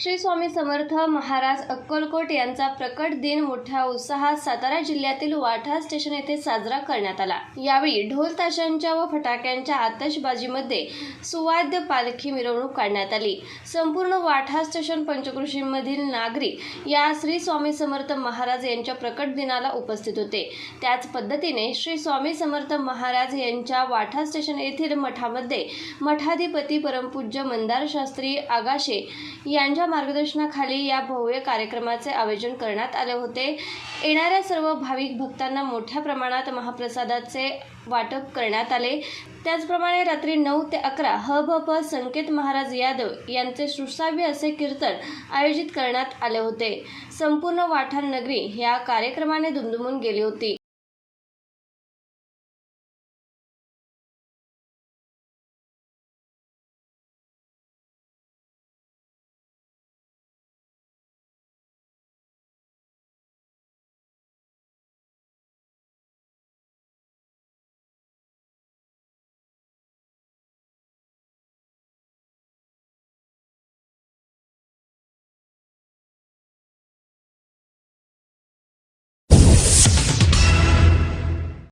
श्री स्वामी समर्थ महाराज अक्कलकोट यांचा प्रकट दिन मोठ्या उत्साहात सातारा जिल्ह्यातील वाठा स्टेशन येथे साजरा करण्यात आला. यावेळी ढोल ताशांच्या व फटाक्यांच्या आतषबाजीमध्ये सुवाद्य पालखी मिरवणूक काढण्यात आली. संपूर्ण वाठा स्टेशन पंचकृषीमधील नागरिक या श्री स्वामी समर्थ महाराज यांच्या प्रकट दिनाला उपस्थित होते. त्याच पद्धतीने श्री स्वामी समर्थ महाराज यांच्या वाठा स्टेशन येथील मठामध्ये मठाधिपती परमपूज्य मंदार शास्त्री आगाशे यांच्या मार्गदर्शनाखाली या भव्य कार्यक्रमाचे आयोजन करण्यात आले होते. येणाऱ्या सर्व भाविक भक्तांना मोठ्या प्रमाणात महाप्रसादाचे वाटप करण्यात आले. त्याचप्रमाणे रात्री नऊ ते अकरा ह भ प संकेत महाराज यादव यांचे सुसाव्य असे कीर्तन आयोजित करण्यात आले होते. संपूर्ण वाठार नगरी या कार्यक्रमाने दुमदुमून गेली होती.